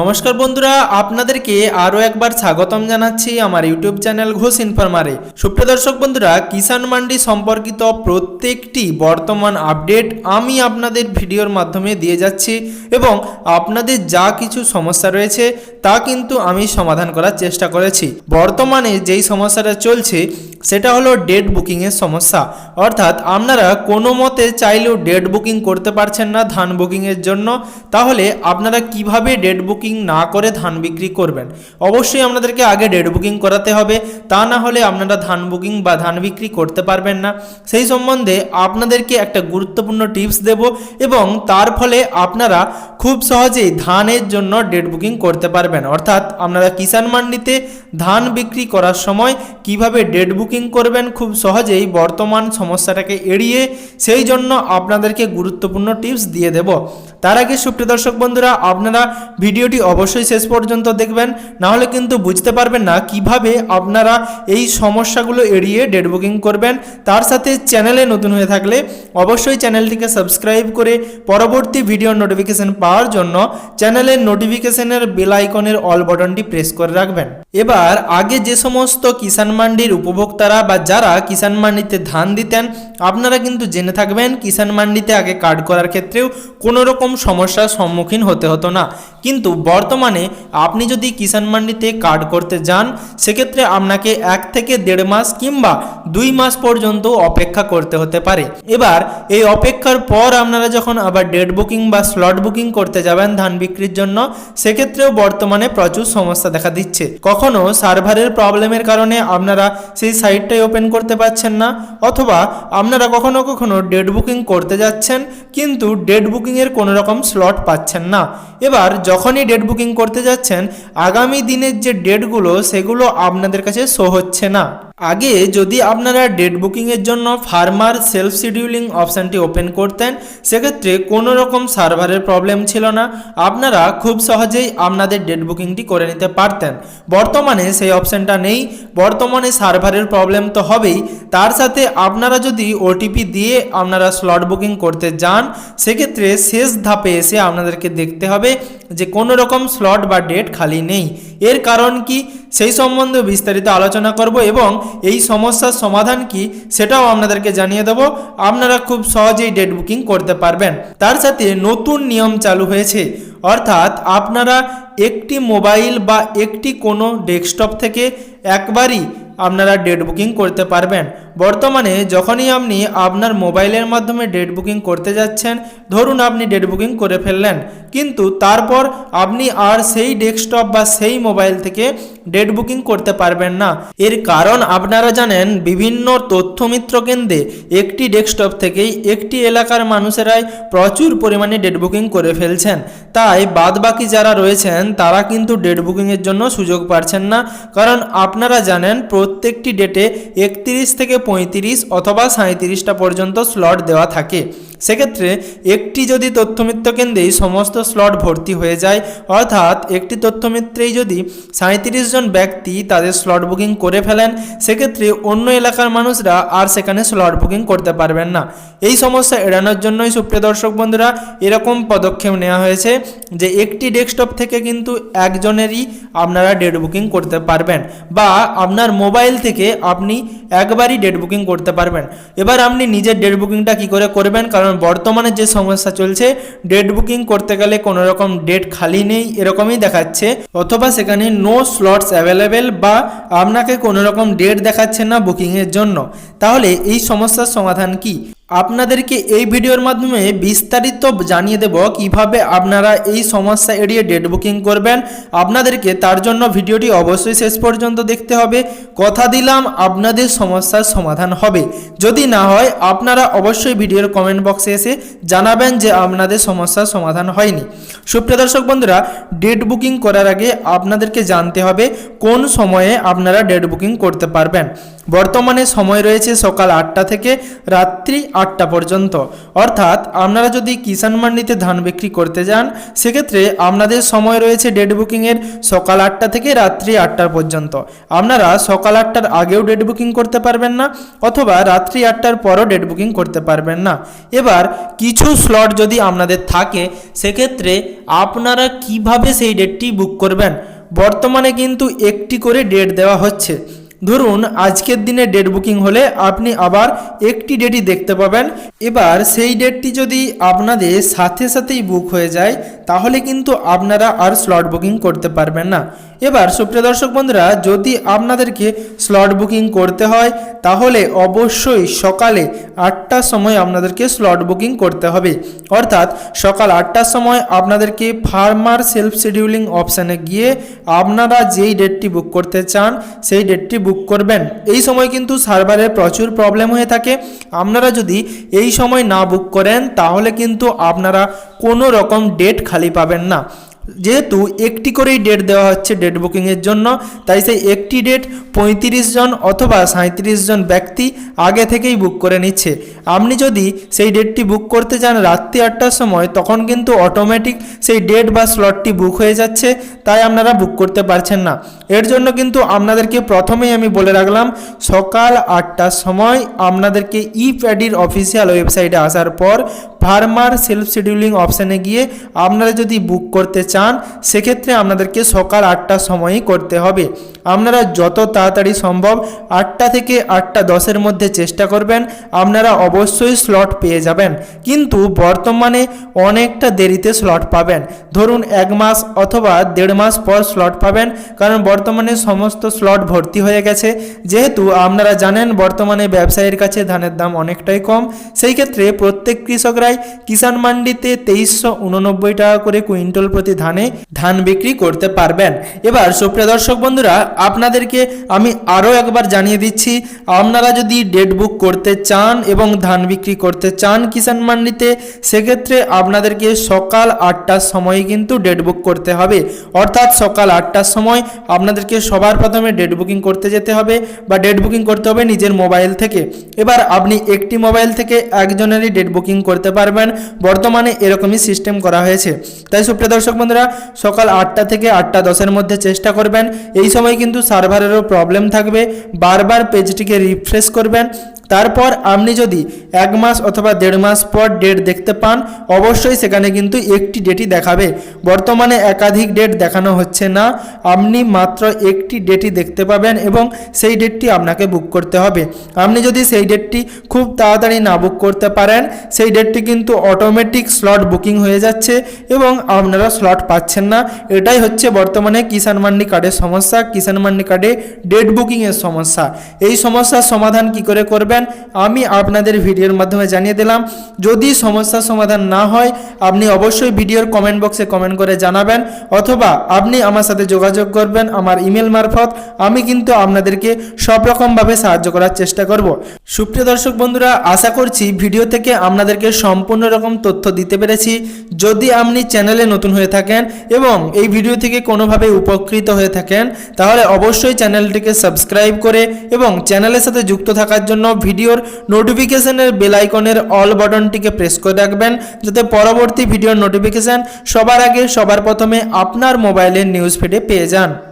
নমস্কার বন্ধুরা, আপনাদেরকে আরও একবার স্বাগতম জানাচ্ছি আমার ইউটিউব চ্যানেল ঘোষ ইনফরমারে। সুপ্রিয় দর্শক বন্ধুরা, কিষাণ মান্ডি সম্পর্কিত প্রত্যেকটি বর্তমান আপডেট আমি আপনাদের ভিডিওর মাধ্যমে দিয়ে যাচ্ছি এবং আপনাদের যা কিছু সমস্যা রয়েছে তা কিন্তু আমি সমাধান করার চেষ্টা করেছি। বর্তমানে যেই সমস্যাটা চলছে, সেটা হলো ডেট বুকিংয়ের সমস্যা। অর্থাৎ আপনারা কোনো মতে চাইলেও ডেট বুকিং করতে পারছেন না ধান বুকিংয়ের জন্য। তাহলে আপনারা কীভাবে ডেট বুকিং না করে ধান বিক্রি করবেন। অবশ্যই আপনাদেরকে আগে ডেট বুকিং করাতে হবে, তা না হলে আপনারা ধান বুকিং বা ধান বিক্রি করতে পারবেন না। সেই সম্বন্ধে আপনাদেরকে একটা গুরুত্বপূর্ণ টিপস দেব এবং তার ফলে আপনারা খুব সহজেই ধানের জন্য ডেট বুকিং করতে পারবেন। অর্থাৎ আপনারা কিষাণ মান্ডিতে ধান বিক্রি করার সময় কীভাবে ডেট বুকিং করবেন খুব সহজেই বর্তমান সমস্যাটাকে এড়িয়ে, সেই জন্য আপনাদেরকে গুরুত্বপূর্ণ টিপস দিয়ে দেব। তার আগে সুপ্রিয় দর্শক বন্ধুরা, আপনারা ভিডিওটি অবশ্যই শেষ পর্যন্ত দেখবেন। নাহলে কিন্তু বুঝতে পারবেন না কীভাবে আপনারা এই সমস্যাগুলো এড়িয়ে ডেট বুকিং করবেন। তার সাথে চ্যানেলে নতুন হয়ে থাকলে অবশ্যই চ্যানেলটিকে সাবস্ক্রাইব করে পরবর্তী ভিডিও নোটিফিকেশন পাওয়ার জন্য চ্যানেলের নোটিফিকেশনের বেল আইকনের অল বাটনটি প্রেস করে রাখবেন। এবার আগে যে সমস্ত কিষাণ মান্ডির উপভোক্তারা বা যারা কিষাণ মান্ডিতে ধান দিতেন, আপনারা কিন্তু জেনে থাকবেন কিষাণ মান্ডিতে আগে কার্ড করার ক্ষেত্রেও কোনো রকম সমস্যার সম্মুখীন হতে হতো না। কিন্তু বর্তমানে আপনি যদি কিষাণ মান্ডিতে কার্ড করতে যান, সেক্ষেত্রে আপনাকে এক থেকে দেড় মাস কিংবা দুই মাস পর্যন্ত অপেক্ষা করতে হতে পারে। এবার এই অপেক্ষার পর আপনারা যখন আবার ডেট বুকিং বা স্লট বুকিং করতে যাবেন ধান বিক্রির জন্য, সেক্ষেত্রেও বর্তমানে প্রচুর সমস্যা দেখা দিচ্ছে। কখনো সার্ভারের প্রবলেমের কারণে আপনারা সেই সাইটটাই ওপেন করতে পারছেন না, অথবা আপনারা কখনো কখনো ডেট বুকিং করতে যাচ্ছেন, কিন্তু ডেট বুকিংয়ের কোনো রকম স্লট পাচ্ছেন না। এবার যখনই ডেট বুকিং করতে যাচ্ছেন, আগামী দিনের যে ডেটগুলো সেগুলো আপনাদের কাছে শো হচ্ছে না। আগে যদি আপনারা ডেট বুকিংয়ের জন্য ফার্মার সেলফ শিডিউলিং অপশানটি ওপেন করতেন, সেক্ষেত্রে কোনো রকম সার্ভারের প্রবলেম ছিল না। আপনারা খুব সহজেই আপনাদের ডেট বুকিংটি করে নিতে পারতেন। বর্তমানে সেই অপশানটা নেই। বর্তমানে সার্ভারের প্রবলেম তো হবেই। তার সাথে আপনারা যদি ওটিপি দিয়ে আপনারা স্লট বুকিং করতে যান, সেক্ষেত্রে শেষ ধাপে এসে আপনাদেরকে দেখতে হবে যে কোনো রকম স্লট বা ডেট খালি নেই। এর কারণ কি? সেই সম্বন্ধে বিস্তারিত আলোচনা করব এবং এই সমস্যার সমাধান কি সেটাও আপনাদেরকে জানিয়ে দেব। আপনারা খুব সহজেই ডেট বুকিং করতে পারবেন। তার সাথে নতুন নিয়ম চালু হয়েছে। অর্থাৎ আপনারা একটি মোবাইল বা একটি কোনো ডেস্কটপ থেকে একবারই আপনারা ডেট বুকিং করতে পারবেন। বর্তমানে যখনই আপনি আপনার মোবাইলের মাধ্যমে ডেট বুকিং করতে যাচ্ছেন, ধরুন আপনি ডেট বুকিং করে ফেললেন, কিন্তু তারপর আপনি আর সেই ডেস্কটপ বা সেই মোবাইল থেকে ডেট বুকিং করতে পারবেন না। এর কারণ আপনারা জানেন, বিভিন্ন তথ্যমিত্র কেন্দ্রে একটি ডেস্কটপ থেকেই একটি এলাকার মানুষেরাই প্রচুর পরিমাণে ডেট বুকিং করে ফেলছেন। তাই বাদ বাকি যারা রয়েছেন, তারা কিন্তু ডেট বুকিংয়ের জন্য সুযোগ পাচ্ছেন না। কারণ আপনারা জানেন, প্রত্যেকটি ডেটে একত্রিশ থেকে পঁয়ত্রিশ অথবা সাঁত্রিশটা পর্যন্ত স্লট দেওয়া থাকে। সেক্ষেত্রে একটি যদি তথ্যমিত্র কেন্দ্রেই সমস্ত স্লট ভর্তি হয়ে যায়, অর্থাৎ একটি তথ্যমিত্রেই যদি সাঁত্রিশ জন ব্যক্তি তাদের স্লট বুকিং করে ফেলেন, সেক্ষেত্রে অন্য এলাকার মানুষরা আর সেখানে স্লট বুকিং করতে পারবেন না। এই সমস্যা এড়ানোর জন্যই সুপ্রিয় দর্শক বন্ধুরা, এরকম পদক্ষেপ নেওয়া হয়েছে যে একটি ডেস্কটপ থেকে কিন্তু একজনেরই আপনারা ডেট বুকিং করতে পারবেন বা আপনার মোবাইল থেকে আপনি একবারই ডেট বুকিং করতে পারবেন। এবার আপনি নিজের ডেট বুকিংটা কি করে করবেন? কারণ বর্তমানে যে সমস্যা চলছে ডেট বুকিং করতে গেলে কোনো রকম ডেট খালি নেই, এরকমই দেখাচ্ছে। অথবা সেখানে নো স্লটস অ্যাভেলেবেল বা আপনাকে কোনো রকম ডেট দেখাচ্ছে না বুকিংয়ের জন্য। তাহলে এই সমস্যার সমাধান কি? আপনাদেরকে এই ভিডিওর মাধ্যমে বিস্তারিত জানিয়ে দেব কীভাবে আপনারা এই সমস্যা এড়িয়ে ডেট বুকিং করবেন। আপনাদেরকে তার জন্য ভিডিওটি অবশ্যই শেষ পর্যন্ত দেখতে হবে। কথা দিলাম, আপনাদের সমস্যার সমাধান হবে। যদি না হয়, আপনারা অবশ্যই ভিডিওর কমেন্ট বক্সে এসে জানাবেন যে আপনাদের সমস্যার সমাধান হয়নি। সুপ্রিয় দর্শক বন্ধুরা, ডেট বুকিং করার আগে আপনাদেরকে জানতে হবে কোন সময়ে আপনারা ডেট বুকিং করতে পারবেন। বর্তমানে সময় রয়েছে সকাল আটটা থেকে রাত্রি আটটা পর্যন্ত। অর্থাৎ আপনারা যদি কিষাণ মান্ডিতে ধান বিক্রি করতে যান, সেক্ষেত্রে আপনাদের সময় রয়েছে ডেট বুকিংয়ের সকাল আটটা থেকে রাত্রি আটটা পর্যন্ত। আপনারা সকাল আটটার আগেও ডেট বুকিং করতে পারবেন না, অথবা রাত্রি আটটার পরও ডেট বুকিং করতে পারবেন না। এবার কিছু স্লট যদি আপনাদের থাকে, সেক্ষেত্রে আপনারা কীভাবে সেই ডেটটি বুক করবেন? বর্তমানে কিন্তু একটি করে ডেট দেওয়া হচ্ছে। ধরুন, আজকের দিনে ডেট বুকিং হলে আপনি আবার একটি ডেটই দেখতে পাবেন। এবার সেই ডেটটি যদি আপনাদের সাথে সাথেই বুক হয়ে যায়, তাহলে কিন্তু আপনারা আর স্লট বুকিং করতে পারবেন না। এবার সুপ্রিয় দর্শক বন্ধুরা, যদি আপনাদেরকে স্লট বুকিং করতে হয়, তাহলে অবশ্যই সকালে আটটার সময় আপনাদেরকে স্লট বুকিং করতে হবে। অর্থাৎ সকাল আটটার সময় আপনাদেরকে ফার্মার সেলফ শিডিউলিং অপশানে গিয়ে আপনারা যেই ডেটটি বুক করতে চান, সেই ডেটটি বুক করবেন। এই সময় কিন্তু সার্ভারের প্রচুর প্রবলেম হয়ে থাকে। আপনারা যদি এই সময় না বুক করেন, তাহলে কিন্তু আপনারা কোনো রকম ডেট খালি পাবেন না। যেহেতু একটি করেই ডেট দেওয়া হচ্ছে ডেট বুকিংয়ের জন্য, তাই সেই একটি ডেট পঁয়ত্রিশ জন অথবা সাঁত্রিশ জন ব্যক্তি আগে থেকেই বুক করে নিচ্ছে। আপনি যদি সেই ডেটটি বুক করতে চান রাত্রি আটটার সময়, তখন কিন্তু অটোমেটিক সেই ডেট বা স্লটটি বুক হয়ে যাচ্ছে, তাই আপনারা বুক করতে পারছেন না। এর জন্য কিন্তু আপনাদেরকে প্রথমেই আমি বলে রাখলাম, সকাল আটটার সময় আপনাদেরকে ই প্যাডির অফিসিয়াল ওয়েবসাইটে আসার পর ফার্মার সেলফ শিডিউলিং অপশানে গিয়ে আপনারা যদি বুক করতে চান, সেক্ষেত্রে আপনাদেরকে সকাল আটটার সময়ই করতে হবে। আপনারা যত তাড়াতাড়ি সম্ভব আটটা থেকে আটটা দশের মধ্যে চেষ্টা করবেন, আপনারা অবশ্যই স্লট পেয়ে যাবেন। কিন্তু বর্তমানে অনেকটা দেরিতে স্লট পাবেন। ধরুন এক মাস অথবা দেড় মাস পর স্লট পাবেন, কারণ বর্তমানে সমস্ত স্লট ভর্তি হয়ে গেছে। যেহেতু আপনারা জানেন, বর্তমানে ব্যবসায়ীর কাছে ধানের দাম অনেকটাই কম। সেই ক্ষেত্রে প্রত্যেক কৃষকরাই কিষাণ মান্ডিতে তেইশশো টাকা করে কুইন্টাল প্রতি ধানে ধান বিক্রি করতে পারবেন। এবার সুপ্রিয় দর্শক বন্ধুরা, আপনাদেরকে আমি আরও একবার জানিয়ে দিচ্ছি, আপনারা যদি ডেট বুক করতে চান এবং ধান বিক্রি করতে চান কিষাণ মান্ডিতে, সেক্ষেত্রে আপনাদেরকে সকাল আটটার সময় কিন্তু ডেট বুক করতে হবে। অর্থাৎ সকাল আটটার সময় আপনাদেরকে সবার প্রথমে ডেট বুকিং করতে যেতে হবে বা ডেট বুকিং করতে হবে নিজের মোবাইল থেকে। এবার আপনি একটি মোবাইল থেকে একজনেরই ডেট বুকিং করতে পারবেন। বর্তমানে এরকমই সিস্টেম করা হয়েছে। তাই সুপ্রিয় দর্শক বন্ধুরা সকাল আটটা থেকে আটটা দশের মধ্যে চেষ্টা করবেন। এই সময় কিন্তু সার্ভারেরও প্রবলেম থাকবে। বারবার পেজটিকে রিফ্রেশ করবেন। তারপর আপনি যদি এক মাস অথবা দেড় মাস পর ডেট দেখতে পান, অবশ্যই সেখানে কিন্তু একটি ডেটই দেখাবে। বর্তমানে একাধিক ডেট দেখানো হচ্ছে না। আপনি মাত্র একটি ডেটই দেখতে পাবেন এবং সেই ডেটটি আপনাকে বুক করতে হবে। আপনি যদি সেই ডেটটি খুব তাড়াতাড়ি না বুক করতে পারেন, সেই ডেটটি কিন্তু অটোমেটিক স্লট বুকিং হয়ে যাচ্ছে এবং আপনারা স্লট পাচ্ছেন না। এটাই হচ্ছে বর্তমানে কিষাণ মান্ডি কার্ডের সমস্যা। কিষাণ মান্ডি কার্ডে ডেট বুকিংয়ের সমস্যা। এই সমস্যার সমাধান কি করে করবেন। আমি আপনাদের ভিডিওর মাধ্যমে জানিয়ে দিলাম, যদি সমস্যার সমাধান না হয়, আপনি অবশ্যই ভিডিওর কমেন্ট বক্সে কমেন্ট করে জানাবেন, অথবা আপনি আমার সাথে যোগাযোগ করবেন আমার ইমেল মারফত। আমি কিন্তু আপনাদেরকে সব রকমভাবে সাহায্য করার চেষ্টা করব। সুপ্রিয় দর্শক বন্ধুরা, আশা করছি ভিডিও থেকে আপনাদেরকে সম্পূর্ণ রকম তথ্য দিতে পেরেছি। যদি আপনি চ্যানেলে নতুন হয়ে থাকেন এবং এই ভিডিও থেকে কোনোভাবে উপকৃত হয়ে থাকেন, তাহলে অবশ্যই চ্যানেলটিকে সাবস্ক্রাইব করে এবং চ্যানেলের সাথে যুক্ত থাকার জন্য ভিডিওর নোটিফিকেশনের বেলাইকনের অল বটনটিকে প্রেস করে রাখবেন, যাতে পরবর্তী ভিডিওর নোটিফিকেশান সবার আগে সবার প্রথমে আপনার মোবাইলের নিউজ ফিডে পেয়ে যান।